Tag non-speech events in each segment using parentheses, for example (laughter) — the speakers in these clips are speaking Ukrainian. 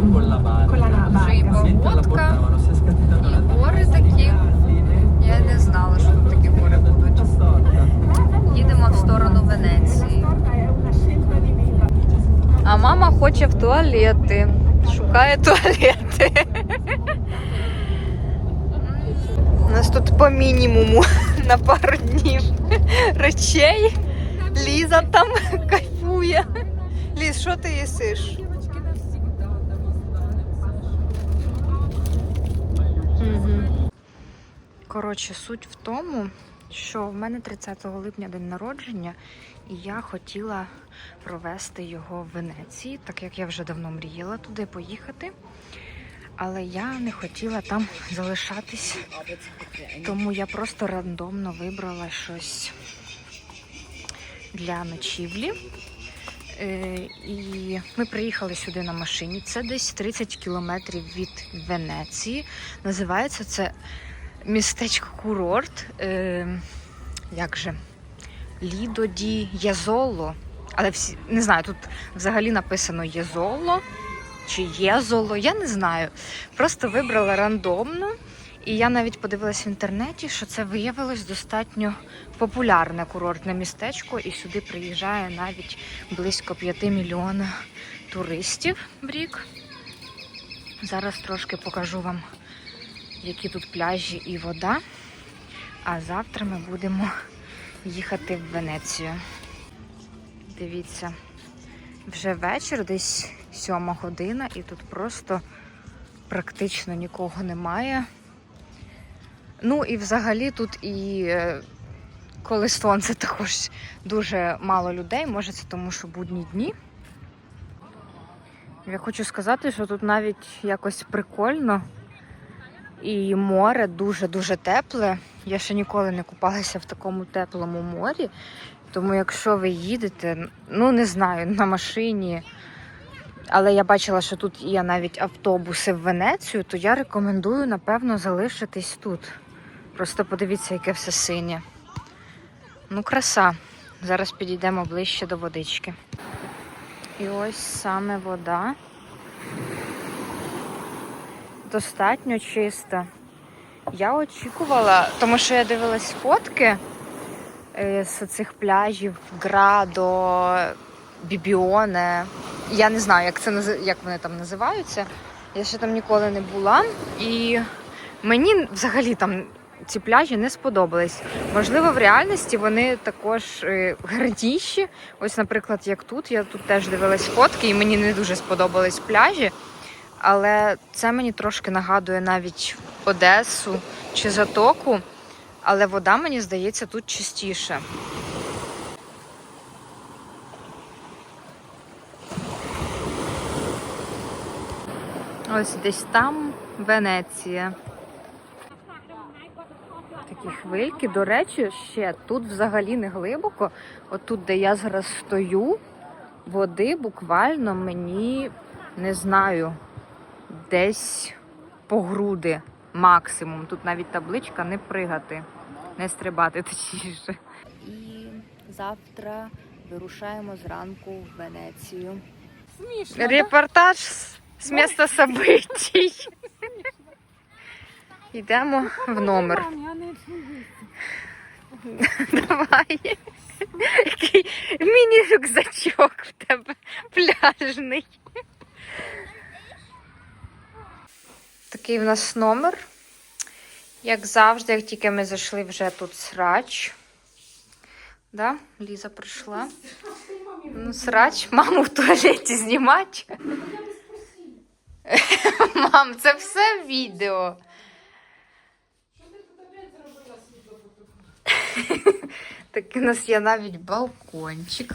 Вже і погодка, і гори такі. Я не знала, що тут такі гори будуть. Їдемо в сторону Венеції. А мама хоче в туалети. Шукає туалети. У нас тут по мінімуму на пару днів речей. Ліза там кайфує. Ліз, що ти їсиш? Угу. Коротше, суть в тому, що в мене 30 липня день народження, і я хотіла провести його в Венеції, так як я вже давно мріяла туди поїхати. Але я не хотіла там залишатись, тому я просто рандомно вибрала щось для ночівлі. Е, І ми приїхали сюди на машині. Це десь 30 кілометрів від Венеції. Називається це містечко курорт. Е, як же? Лідо ді Язоло. Але всі не знаю, тут взагалі написано Єзоло чи Єзоло, я не знаю. Просто вибрала рандомно. І я навіть подивилась в інтернеті, що це виявилось достатньо популярне курортне містечко, і сюди приїжджає навіть близько 5 мільйонів туристів в рік. Зараз трошки покажу вам, які тут пляжі і вода. А завтра ми будемо їхати в Венецію. Дивіться, вже вечір, десь сьома година, і тут просто практично нікого немає. Ну і взагалі тут і е, коли сонце також дуже мало людей, може це тому, що будні дні. Я хочу сказати, що тут навіть якось прикольно. І море дуже-дуже тепле. Я ще ніколи не купалася в такому теплому морі. Тому якщо ви їдете, ну не знаю, на машині, але я бачила, що тут є навіть автобуси в Венецію, то я рекомендую, напевно, залишитись тут. Просто подивіться, яке все синє. Ну, краса. Зараз підійдемо ближче до водички. І ось саме вода. Достатньо чиста. Я очікувала, тому що я дивилась фотки е, з цих пляжів Градо, Бібіоне. Я не знаю, як це як вони там називаються. Я ще там ніколи не була. І мені взагалі там ці пляжі не сподобались. Можливо, в реальності вони також е, гарніші. Ось, наприклад, як тут. Я тут теж дивилась фотки, і мені не дуже сподобались пляжі. Але це мені трошки нагадує навіть Одесу чи Затоку. Але вода, мені здається, тут чистіше. Ось десь там Венеція. Такі хвильки. До речі, ще тут взагалі не глибоко. От тут, де я зараз стою, води буквально мені не знаю, десь по груди максимум. Тут навіть табличка не пригати, не стрибати (laughs) точніше. І завтра вирушаємо зранку в Венецію. Смішно. Репортаж з- з міста событий. (laughs) Йдемо в номер. Давай. Який міні-рюкзачок в тебе пляжний. Такий в нас номер. Як завжди, як тільки ми зайшли, вже тут срач. Да? Ліза прийшла. Ну, срач, маму в туалеті знімати. Мам, це все відео. Так у нас є навіть балкончик.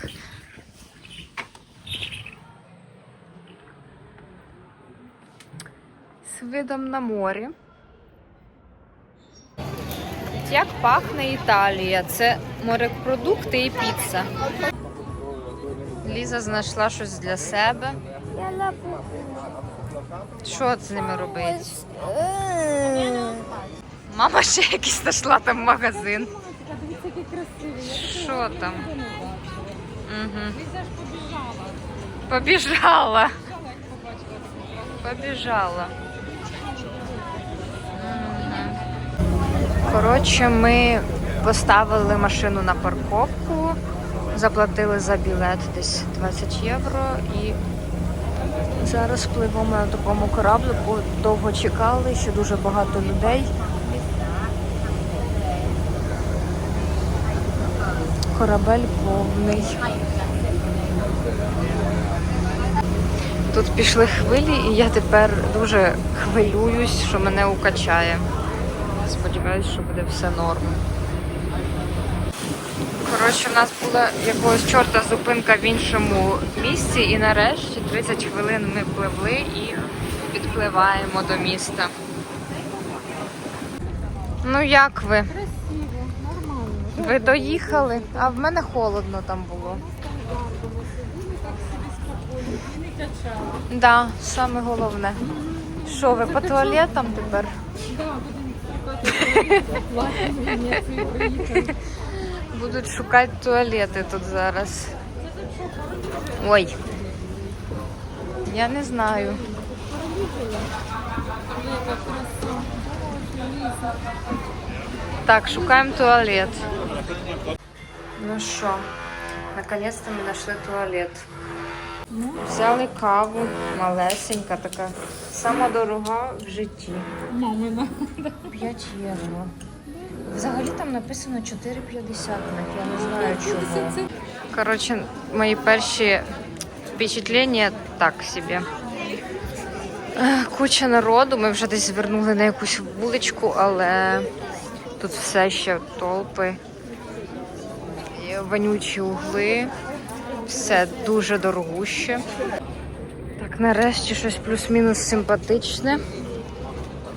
З видом на море. Як пахне Італія? Це морепродукти і піца. Ліза знайшла щось для себе. Що з ними робити? Мама ще якийсь знайшла там магазин. Що там? Угу. Ліза ж побіжала. Побіжала. Побіжала, Коротше, ми поставили машину на парковку, заплатили за білет десь 20 євро і зараз пливемо на такому кораблику. Довго чекали, ще дуже багато людей. Корабель повний. Тут пішли хвилі, і я тепер дуже хвилююсь, що мене укачає. Сподіваюсь, що буде все норм. Коротше, в нас була якогось чорта зупинка в іншому місці, і нарешті 30 хвилин ми пливли і підпливаємо до міста. Ну як ви? Красиво, нормально. Ви доїхали? А в мене холодно там було. Так. Да, саме головне. Що ви по туалетам тепер? Да, Будуть шукати туалети тут зараз. Ой. Я не знаю. Так, шукаємо туалет. Ну що, наконец-то ми знайшли туалет. Взяли каву, малесенька така. Сама дорога в житті. Мамина. 5 євро. Взагалі там написано 4,50 я не знаю чого. Коротше, мої перші впечатлення так собі. Куча народу, ми вже десь звернули на якусь вуличку, але тут все ще толпи, вонючі угли, все дуже дорогуще. Так, нарешті щось плюс-мінус симпатичне,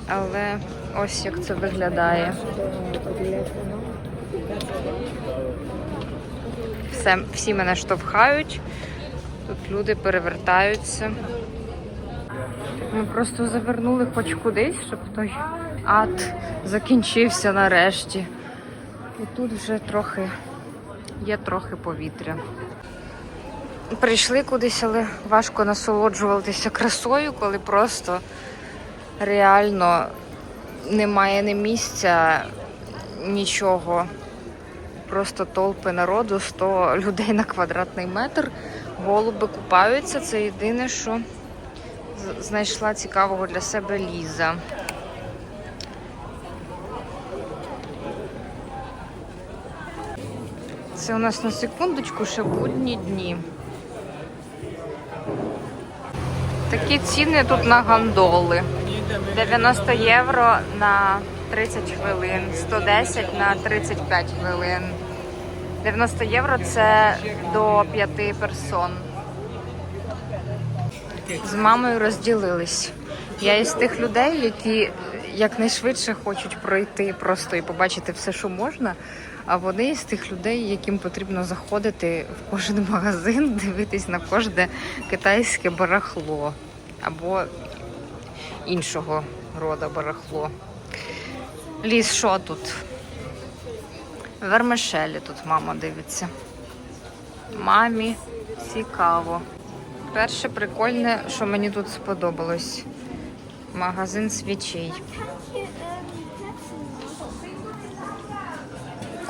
але ось як це виглядає. Все, всі мене штовхають, тут люди перевертаються. Ми просто завернули хоч кудись, щоб той ад закінчився нарешті. І тут вже трохи є трохи повітря. Прийшли кудись, але важко насолоджуватися красою, коли просто реально немає ні місця, нічого. Просто толпи народу, 100 людей на квадратний метр. Голуби купаються. Це єдине, що знайшла цікавого для себе Ліза. Це у нас на секундочку ще будні дні. Такі ціни тут на гондоли. 90 євро на 30 хвилин, 110 на 35 хвилин. 90 євро це до 5 персон. З мамою розділились. Я із тих людей, які якнайшвидше хочуть пройти просто і побачити все, що можна. А вони з тих людей, яким потрібно заходити в кожен магазин, (laughs) дивитись на кожне китайське барахло або іншого роду барахло. Ліс, що тут? Вермишелі тут мама дивиться. Мамі цікаво. Перше прикольне, що мені тут сподобалось. Магазин свічей.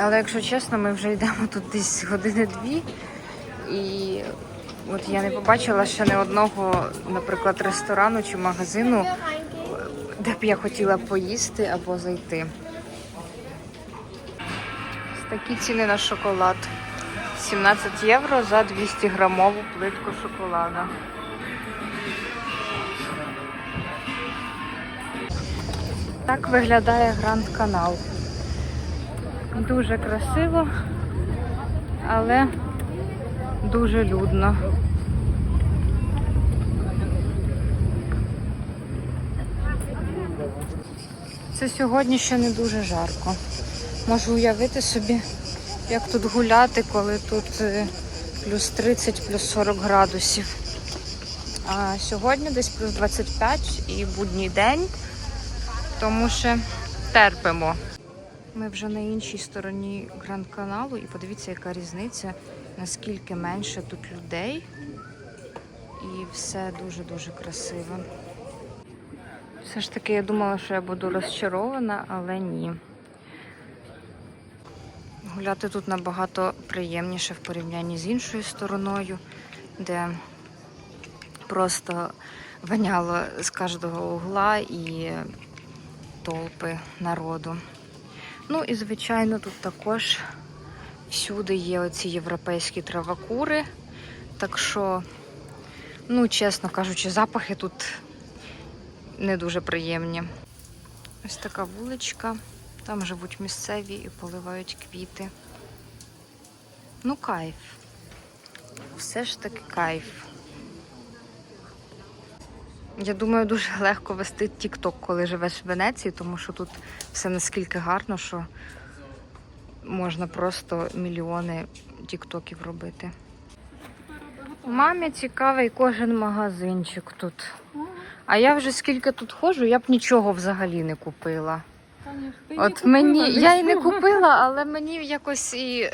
Але якщо чесно, ми вже йдемо тут десь години-дві. І от я не побачила ще не одного, наприклад, ресторану чи магазину, де б я хотіла поїсти або зайти. Такі ціни на шоколад. 17 євро за 200 грамову плитку шоколада. Так виглядає Гранд Канал. Дуже красиво, але дуже людно. Це сьогодні ще не дуже жарко. Можу уявити собі, як тут гуляти, коли тут е, плюс 30, плюс 40 градусів. А сьогодні десь плюс 25 і будній день, тому що терпимо. Ми вже на іншій стороні Гранд каналу і подивіться, яка різниця, наскільки менше тут людей. І все дуже-дуже красиво. Все ж таки я думала, що я буду розчарована, але ні. Гуляти тут набагато приємніше в порівнянні з іншою стороною, де просто воняло з кожного угла і толпи народу. Ну і звичайно, тут також всюди є оці європейські травакури. Так що, ну, чесно кажучи, запахи тут не дуже приємні. Ось така вуличка. Там живуть місцеві і поливають квіти. Ну, кайф. Все ж таки кайф. Я думаю, дуже легко вести TikTok, коли живеш в Венеції, тому що тут все наскільки гарно, що можна просто мільйони тіктоків робити. Мамі цікавий кожен магазинчик тут. А я вже скільки тут ходжу, я б нічого взагалі не купила. От мені я і не купила, але мені якось і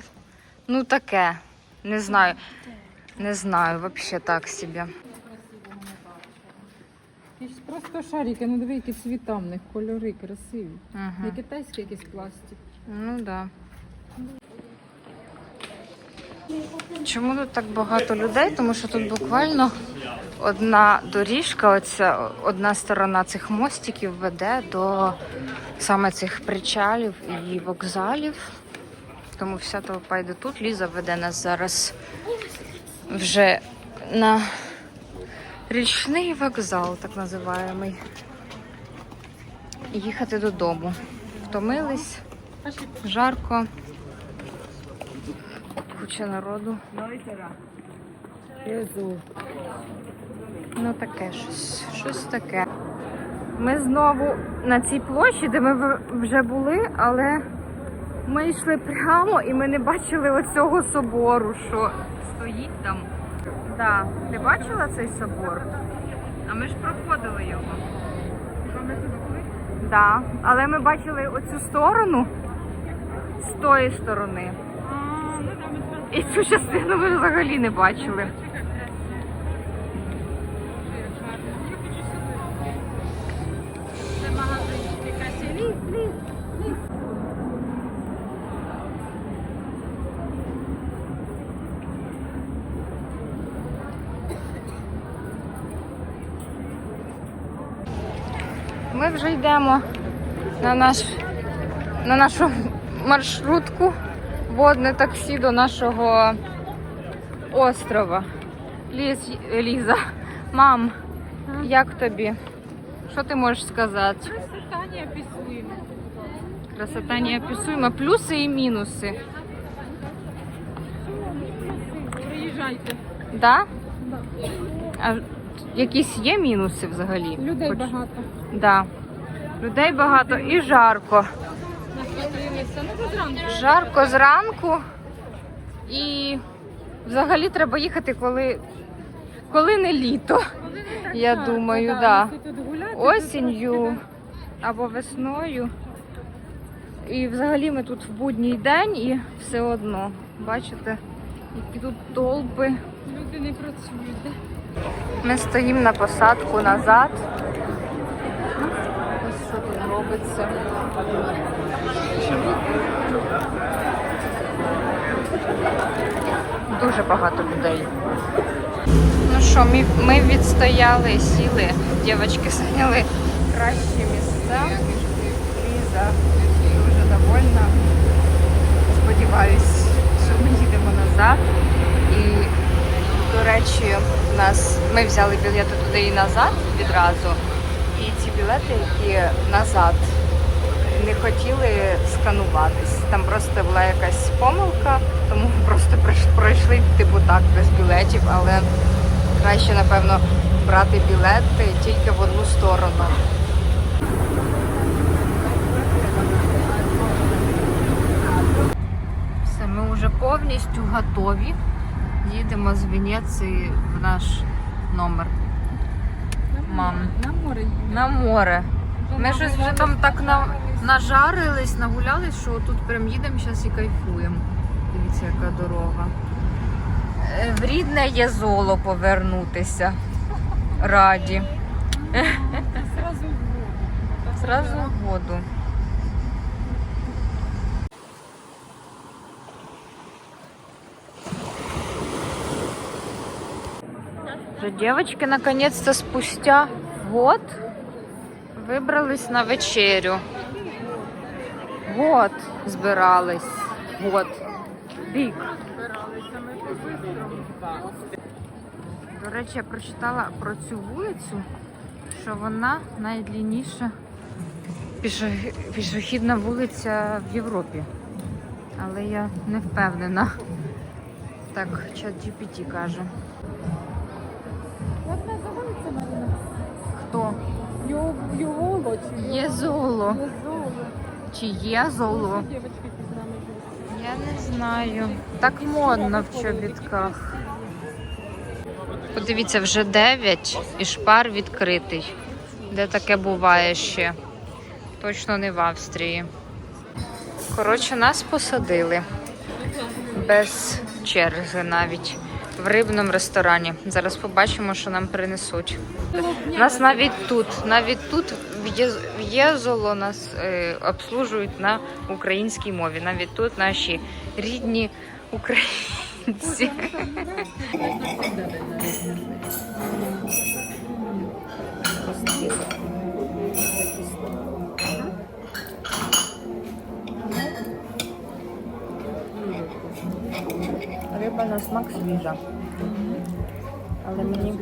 ну таке. Не знаю. Не знаю, взагалі так собі. Якісь просто шарики, ну диви, які цвіта в них, кольори красиві. Не Угу. китайський якийсь пластик. Ну да. Чому тут так багато людей? Тому що тут буквально одна доріжка, оця одна сторона цих мостиків веде до саме цих причалів і вокзалів. Тому вся толпа йде тут. Ліза веде нас зараз вже на річний вокзал, так називаємо. Їхати додому. Втомились. Жарко. Куча народу. Ну таке щось. Щось таке. Ми знову на цій площі, де ми вже були, але ми йшли прямо і ми не бачили оцього собору, що стоїть там. Да. Ти бачила цей собор? А ми ж проходили його. Да. Але ми бачили оцю сторону з тої сторони. І цю частину ми взагалі не бачили. Ми вже йдемо на, наш, на нашу маршрутку водне таксі до нашого острова. Ліз, Ліза, мам, як тобі? Що ти можеш сказати? Красота неописуема. Красота неописуема. Плюси і мінуси. Приїжджайте. Да? А якісь є мінуси взагалі? Людей Хоч- багато. Да. Людей багато і жарко. Жарко зранку. І взагалі треба їхати, коли, коли не літо. Я жарко, думаю, да. да. Гуляти, Осінню або весною. І взагалі ми тут в будній день і все одно. Бачите, які тут толпи. Люди не працюють. Ми стоїмо на посадку назад. Ось що тут робиться. Дуже багато людей. Ну що, ми, ми відстояли, сіли, дівчатки зайняли кращі місця. Ліза дуже довольна. Сподіваюсь, що ми їдемо назад. Нас ми взяли білети туди і назад відразу. І ці білети, які назад не хотіли скануватись. Там просто була якась помилка, тому ми (laughs) просто пройшли типу так без білетів, але краще, напевно, брати білети тільки в одну сторону. Все, ми вже повністю готові. Їдемо з Венеції в наш номер. На Мам. На море. На море. Ми щось вже там так на, нажарились, нагулялись, що тут прям їдемо зараз і кайфуємо. Дивіться, яка дорога. Е, В рідне є золо повернутися. Раді. Сразу в воду. Зразу в воду. Вже девочки наконец-то спустя год вибрались на вечерю. Год збирались. Год. Рік. До речі, я прочитала про цю вулицю, що вона найдлінніша пішохідна вулиця в Європі. Але я не впевнена. Так, чат GPT каже. Йоло чи Є золо. Чи є золо? Я не знаю. Так модно в чобітках. Подивіться, вже 9 і шпар відкритий. Де таке буває ще? Точно не в Австрії. Коротше, нас посадили без черги навіть в рибному ресторані. Зараз побачимо, що нам принесуть. Нас навіть тут, навіть тут в Єзоло нас е, обслужують на українській мові. Навіть тут наші рідні українці. (laughs) Риба на смак свіжа. Але мені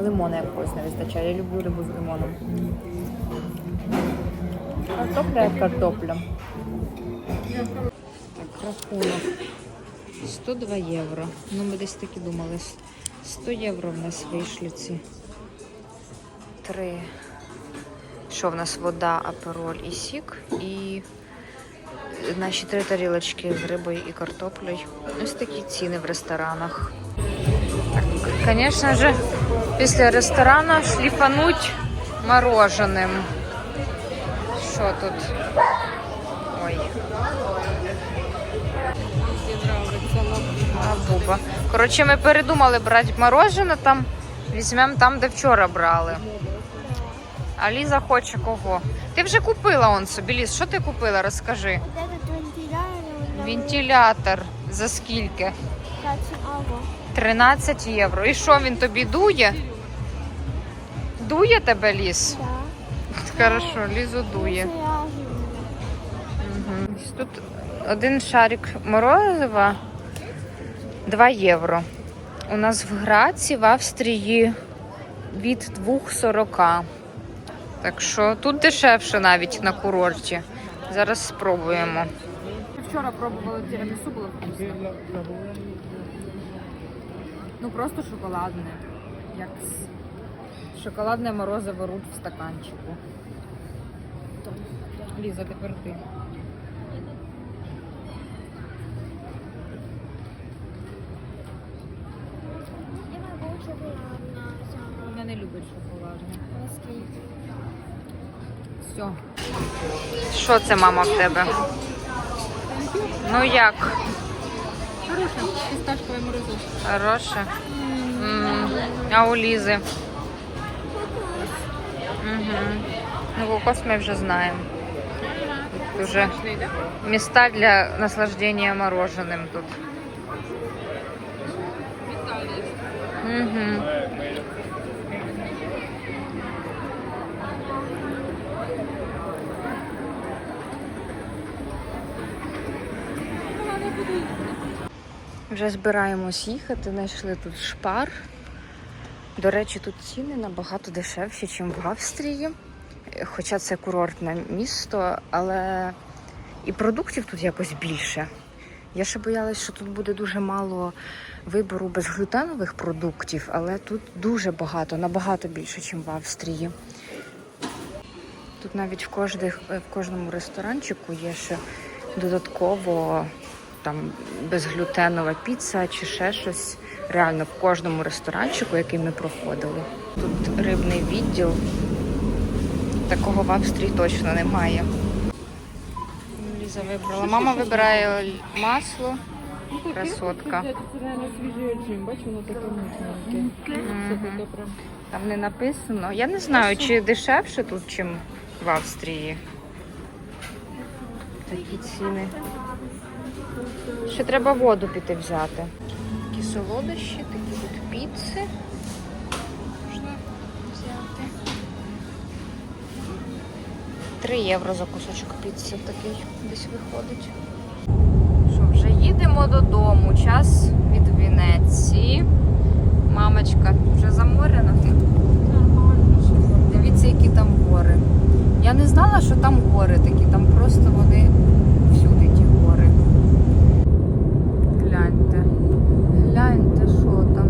лимона якогось не вистачає. Я люблю рибу з лимоном. Картопля як картопля. Так, рахунок. 102 євро. Ну, ми десь таки думали. 100 євро в нас вийшли ці. Три. Що в нас вода, апероль і сік. І наші три тарілочки з рибою і картоплею. Ось такі ціни в ресторанах. Звісно ж, після ресторану шліфануть мороженим. Що тут? Ой. А, буба. Коротше, ми передумали брати морожене там. Візьмемо там, де вчора брали. А Ліза хоче кого? Ти вже купила он собі, Ліз. Що ти купила? Розкажи. Вентилятор. За скільки? 13 євро. І що він тобі дує? Дує тебе ліс? Да. Хорошо, лізу дує. Угу. Тут один шарик морозива 2 євро. У нас в Граці, в Австрії від 2,40. Так що тут дешевше навіть на курорті. Зараз спробуємо. Вчора пробували тірамісу, було вкусно. Ну просто шоколадне. Як шоколадне морозиво рут в стаканчику. Ліза, тепер ти. Я не люблю шоколадне. Все. Що це, мама, в тебе? Ну як? Хороше, фісташкове морозиво. Хороше. М, А у Лізи? Угу. Ну, кокос ми вже знаємо. Тут вже Смачний, да? места для наслаждения мороженым тут. Угу. Вже збираємось їхати, знайшли тут шпар. До речі, тут ціни набагато дешевші, ніж в Австрії. Хоча це курортне місто, але і продуктів тут якось більше. Я ще боялась, що тут буде дуже мало вибору безглютенових продуктів, але тут дуже багато, набагато більше, ніж в Австрії. Тут навіть в, кожних, в кожному ресторанчику є ще додатково там безглютенова піца чи ще щось. Реально в кожному ресторанчику, який ми проходили. Тут рибний відділ. Такого в Австрії точно немає. Ліза вибрала. Мама вибирає масло. Красотка. Там не написано. Я не знаю, чи дешевше тут, чим в Австрії. Такі ціни. Ще треба воду піти взяти. Такі солодощі, такі тут піци. Можна взяти. 3 євро за кусочок піци такий десь виходить. Що, вже їдемо додому. Час від Венеції. Мамочка вже заморена. Дивіться, які там гори. Я не знала, що там гори такі, там просто вони всюди ті гори. Гляньте. Гляньте, що там.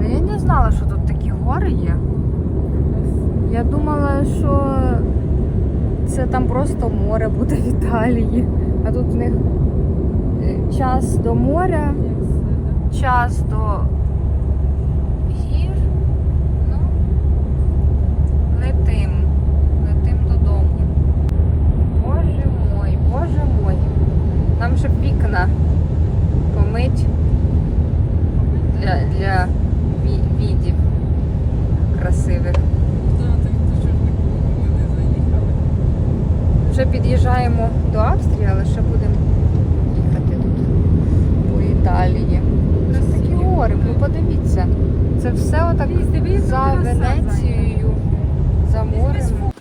Ну, Я не знала, що тут такі гори є. Я думала, що це там просто море буде в Італії. А тут в них е, час до моря, час до Вже під'їжджаємо до Австрії, але ще будемо їхати тут по Італії. Це такі гори, ви подивіться. Це все отак за Венецією, за морем.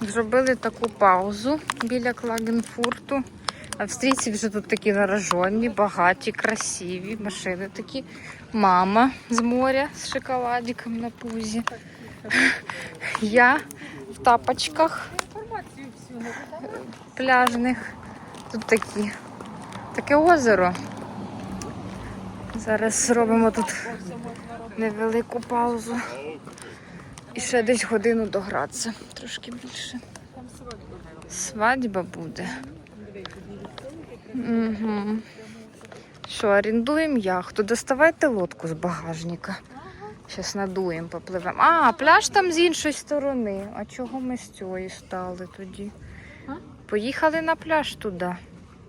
Зробили таку паузу біля Клагенфурту. Австрійці вже тут такі наражені, багаті, красиві, машини такі. Мама з моря з шоколадиком на пузі. Я в тапочках пляжних. Тут такі. Таке озеро. Зараз зробимо тут невелику паузу. І ще десь годину догратися. Трошки більше. Свадьба буде. Угу. Що, орендуємо яхту. Доставайте лодку з багажника. Зараз надуємо, попливемо. А, пляж там з іншої сторони. А чого ми з цієї стали тоді? Поїхали на пляж туди.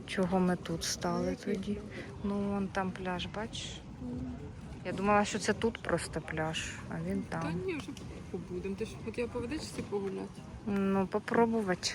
Чого ми тут стали тоді? Ну, вон там пляж, бачиш? Я думала, що це тут просто пляж, а він там. Та ні, вже побудемо. Ти ж хотіла по погуляти. Ну, попробувати.